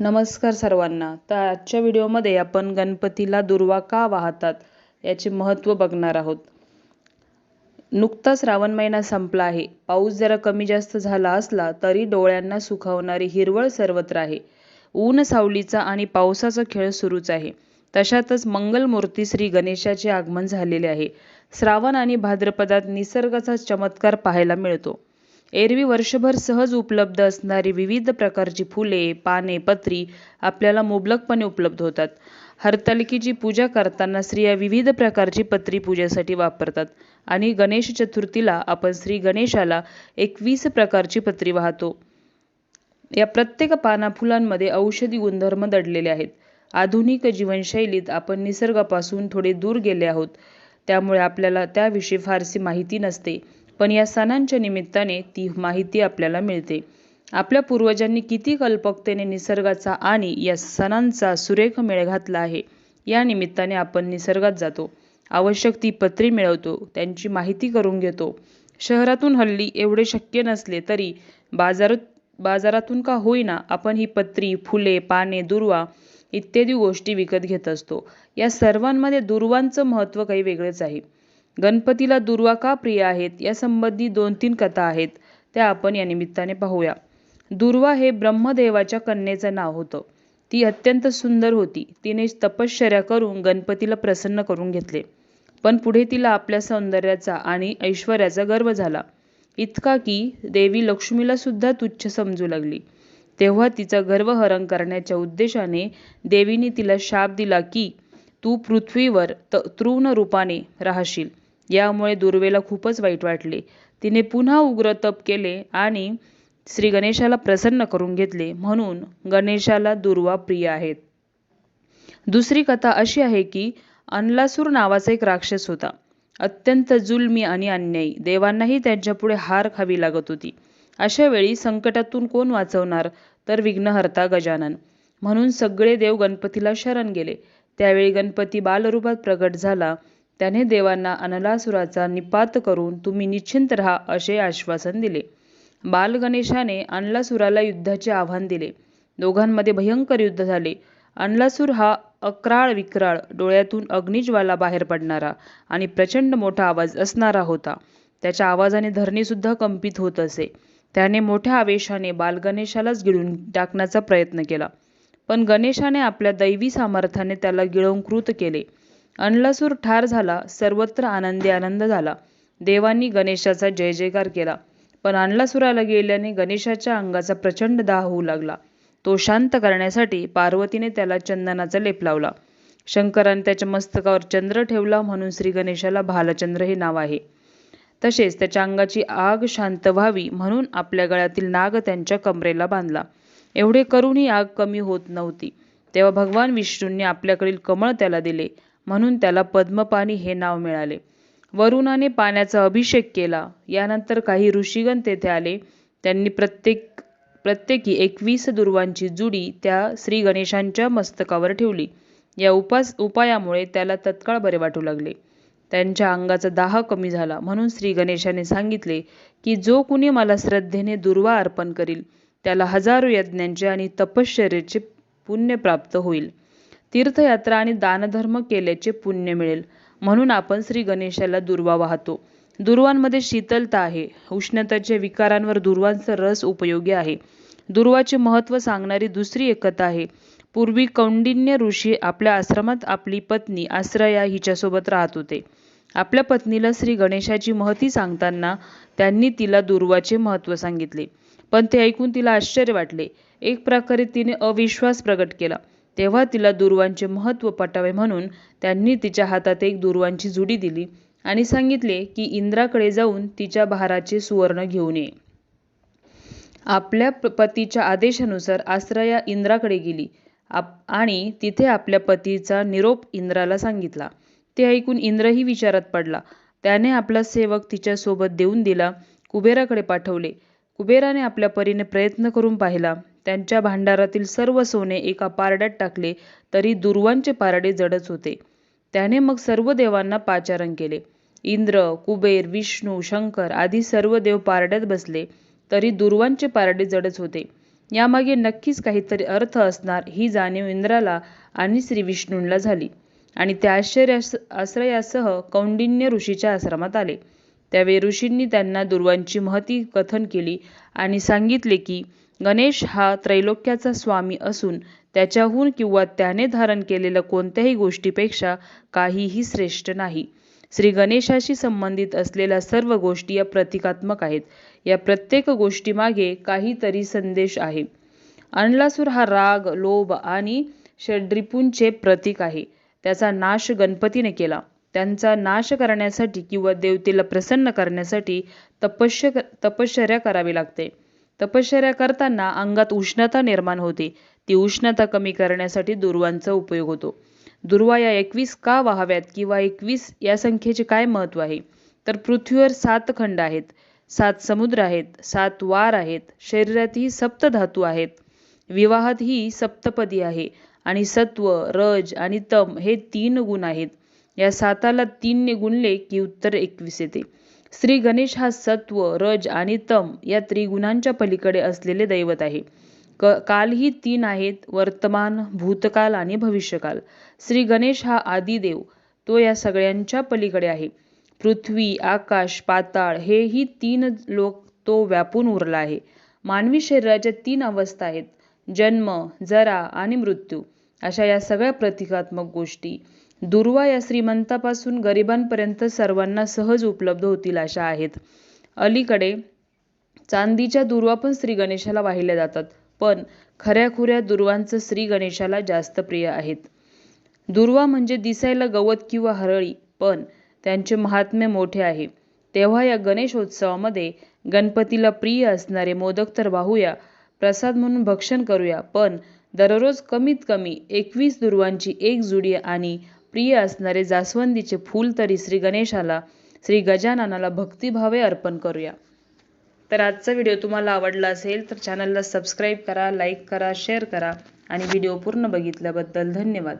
नमस्कार सर्वांना. तर आजच्या व्हिडिओमध्ये आपण गणपतीला दुर्वा का वाहतात याचे महत्त्व बघणार आहोत. नुकताच श्रावण महिना संपला आहे. पाऊस जरा कमी जास्त झाला असला तरी डोळ्यांना सुखावणारी हिरवळ सर्वत्र आहे ऊन सावलीचा आणि पावसाचा खेळ सुरूच आहे. तशातच मंगलमूर्ती श्री गणेशाचे आगमन झालेले आहे. श्रावण आणि भाद्रपदात निसर्गाचा चमत्कार पाहायला मिळतो. एरवी वर्षभर सहज उपलब्ध असणारी विविध प्रकारची फुले पाने पत्री आपल्याला मुबलकपणे उपलब्ध होतात. हरतालिकेची पूजा करताना स्त्रिया विविध प्रकारची पत्री पूजेसाठी वापरतात आणि गणेश चतुर्थीला आपण श्री गणेशाला एकवीस प्रकारची पत्री वाहतो. या प्रत्येक पाना फुलांमध्ये औषधी गुणधर्म दडलेले आहेत. आधुनिक जीवनशैलीत आपण निसर्गापासून थोडे दूर गेले आहोत. त्यामुळे आपल्याला त्याविषयी फारशी माहिती नसते. पण या सणांच्या निमित्ताने ती माहिती आपल्याला मिळते. आपल्या पूर्वजांनी किती कल्पकतेने निसर्गाचा आणि या सणांचा सुरेख मेळ घातला आहे. या निमित्ताने आपण निसर्गात जातो. आवश्यक ती पत्री मिळवतो. त्यांची माहिती करून घेतो. शहरातून हल्ली एवढे शक्य नसले तरी बाजारात बाजारातून का होईना आपण ही पत्री फुले पाने दुर्वा इत्यादी गोष्टी विकत घेत असतो. या सर्वांमध्ये दुर्वांचं महत्त्व काही वेगळंच आहे. गणपतीला दुर्वा का प्रिय आहेत? यासंबंधी दोन तीन कथा आहेत. त्या आपण या निमित्ताने पाहूया. दुर्वा हे ब्रह्मदेवाच्या कन्येचं नाव होतं. ती अत्यंत सुंदर होती. तिने तपश्चर्या करून गणपतीला प्रसन्न करून घेतले. पण पुढे तिला आपल्या सौंदर्याचा आणि ऐश्वर्याचा गर्व झाला. इतका की देवी लक्ष्मीला सुद्धा तुच्छ समजू लागली. तेव्हा तिचा गर्वहरण करण्याच्या उद्देशाने देवीने तिला शाप दिला की तू पृथ्वीवर तृण रूपाने राहशील. यामुळे दुर्वेला खूपच वाईट वाटले. तिने पुन्हा उग्र तप केले आणि श्री गणेशाला प्रसन्न करून घेतले. म्हणून गणेशाला दुर्वा प्रिय आहेत. दुसरी कथा अशी आहे की अनलासूर नावाचा एक राक्षस होता. अत्यंत जुलमी आणि अन्यायी. देवांनाही त्यांच्यापुढे हार खावी लागत होती. अशा वेळी संकटातून कोण वाचवणार? तर विघ्नहर्ता गजानन. म्हणून सगळे देव गणपतीला शरण गेले. त्यावेळी गणपती बालरूपात प्रगट झाला. त्याने देवांना अनलासुराचा निपात करून तुम्ही निश्चिंत राहा असे आश्वासन दिले. बालगणेशाने अनलासुराला युद्धाचे आव्हान दिले. दोघांमध्ये भयंकर युद्ध झाले. अनलासूर हा अक्राळ विक्राळ डोळ्यातून अग्निज्वाला बाहेर पडणारा आणि प्रचंड मोठा आवाज असणारा होता. त्याच्या आवाजाने धरणीसुद्धा कंपित होत असे. त्याने मोठ्या आवेशाने बालगणेशालाच गिळून टाकण्याचा प्रयत्न केला. पण गणेशाने आपल्या दैवी सामर्थ्याने त्याला गिळंकृत केले. अनलासूर ठार झाला सर्वत्र आनंदी आनंद झाला. देवांनी गणेशाचा जय जयकार केला. पण अनलासुराला गेल्याने गणेशाच्या अंगाचा प्रचंड दाह होऊ लागला. तो शांत करण्यासाठी पार्वतीने त्याला चंदनाचा लेप लावला. शंकराने त्याच्या मस्तकावर चंद्र ठेवला म्हणून श्री गणेशाला भालचंद्र हे नाव आहे. तसेच त्याच्या अंगाची आग शांत व्हावी म्हणून आपल्या गळ्यातील नाग त्यांच्या कमरेला बांधला. एवढे करूनही आग कमी होत नव्हती. तेव्हा भगवान विष्णूंनी आपल्याकडील कमळ त्याला दिले. म्हणून त्याला पद्मपाणी हे नाव मिळाले. वरुणाने पाण्याचा अभिषेक केला. यानंतर काही ऋषीगण तेथे आले. त्यांनी प्रत्येक प्रत्येकी एकवीस दुर्वांची जुडी त्या श्री गणेशांच्या मस्तकावर ठेवली. या उपास उपायामुळे त्याला तत्काळ बरे वाटू लागले. त्यांच्या अंगाचा दाह कमी झाला. म्हणून श्री गणेशाने सांगितले की जो कुणी मला श्रद्धेने दुर्वा अर्पण करील त्याला हजारो यज्ञांचे आणि तपश्चर्याचे पुण्य प्राप्त होईल. तीर्थयात्रा आणि दानधर्म केल्याचे पुण्य मिळेल. म्हणून आपण श्री गणेशाला दुर्वा वाहतो. दुर्वांमध्ये शीतलता आहे. उष्णताच्या विकारांवर दुर्वांचा रस उपयोगी आहे. दुर्वाचे महत्त्व सांगणारी दुसरी एक कथा आहे. पूर्वी कौंडिन्य ऋषी आपल्या आश्रमात आपली पत्नी आश्रया हिच्यासोबत राहत होते. आपल्या पत्नीला श्री गणेशाची महती सांगताना त्यांनी तिला दुर्वाचे महत्त्व सांगितले. पण ते ऐकून तिला आश्चर्य वाटले. एक प्रकारे तिने अविश्वास प्रकट केला. तेव्हा तिला दुर्वांचे महत्त्व पटावे म्हणून त्यांनी तिच्या हातात एक दुर्वांची जुडी दिली आणि सांगितले की इंद्राकडे जाऊन तिच्या भाराचे सुवर्ण घेऊन ये. आपल्या पतीच्या आदेशानुसार आश्रया इंद्राकडे गेली. आणि तिथे आपल्या पतीचा निरोप इंद्राला सांगितला. ते ऐकून इंद्रही विचारात पडला. त्याने आपला सेवक तिच्यासोबत देऊन दिला कुबेराकडे पाठवले. कुबेराने आपल्या परीने प्रयत्न करून पाहिला. त्यांच्या भांडारातील सर्व सोने एका पारड्यात टाकले तरी दुर्वांचे पारडे जडच होते. त्याने मग सर्व देवांना पाचारण केले. इंद्र कुबेर विष्णू शंकर आदी सर्व देव पारड्यात बसले तरी दुर्वांचे पारडे जडच होते. यामागे नक्कीच काहीतरी अर्थ असणार ही जाणीव इंद्राला आणि श्री विष्णूंना झाली आणि त्या आश्चर्य आश्रयासह कौंडिन्य ऋषीच्या आश्रमात आले. त्यावेळी ऋषींनी त्यांना दुर्वांची महती कथन केली आणि सांगितले की गणेश हा त्रैलोक्याचा स्वामी असून त्याच्याहून किंवा त्याने धारण केलेल्या कोणत्याही गोष्टीपेक्षा काहीही श्रेष्ठ नाही. श्री गणेशाशी संबंधित असलेल्या सर्व गोष्टी या प्रतिकात्मक आहेत. या प्रत्येक गोष्टीमागे काहीतरी संदेश आहे. अनलासूर हा राग लोभ आणि षड्रिपूंचे प्रतीक आहे. त्याचा नाश गणपतीने केला. त्यांचा नाश करण्यासाठी किंवा देवतेला प्रसन्न करण्यासाठी तपश्य तपश्चर्या करावी लागते. तपश्चर्या करताना अंगात उष्णता निर्माण होते. ती उष्णता कमी करण्यासाठी दुर्वांचा उपयोग होतो. दुर्वा या एकवीस का व्हाव्यात किंवा एकवीस या संख्येचे काय महत्त्व आहे? तर पृथ्वीवर सात खंड आहेत. सात समुद्र आहेत. सात वार आहेत. शरीरातही सप्त धातू आहेत. विवाहात ही सप्तपदी आहे. आणि सत्व रज आणि तम हे तीन गुण आहेत. या साताला तीनने गुणले की उत्तर एकवीस येते. श्री गणेश हा सत्व रज आणि तम या त्रिगुणांच्या पलीकडे असलेले दैवत आहे. क कालही तीन आहेत वर्तमान भूतकाल आणि भविष्यकाल. श्री गणेश हा आदिदेव तो या सगळ्यांच्या पलीकडे आहे. पृथ्वी आकाश पाताळ हे ही तीन लोक तो व्यापून उरला आहे. मानवी शरीराच्या तीन अवस्था आहेत. जन्म जरा आणि मृत्यू अशा या सगळ्या प्रतिकात्मक गोष्टी दुर्वा या श्रीमंतापासून गरिबांपर्यंत सर्वांना सहज उपलब्ध होतील अशा आहेत. अलीकडे चांदीच्या दुर्वा पण श्री गणेशाला वाहिल्या जातात पण खऱ्याखुऱ्या दुर्वांचं श्री गणेशाला जास्त प्रिय आहेत. दुर्वा म्हणजे दिसायला गवत किंवा हरळी पण त्यांचे महात्म्य मोठे आहे. तेव्हा या गणेशोत्सवामध्ये गणपतीला प्रिय असणारे मोदक तर वाहूया प्रसाद म्हणून भक्षण करूया पण दररोज कमीत कमी एकवीस दुर्वांची एक जुडी आणि प्रिय असणारे जास्वंदीचे फूल तरी श्री गणेशाला श्री गजाननाला भक्तिभावे अर्पण करूया. तर आजचा व्हिडिओ तुम्हाला आवडला असेल तर चॅनलला सबस्क्राईब करा लाईक करा शेअर करा आणि व्हिडिओ पूर्ण बघितल्याबद्दल धन्यवाद.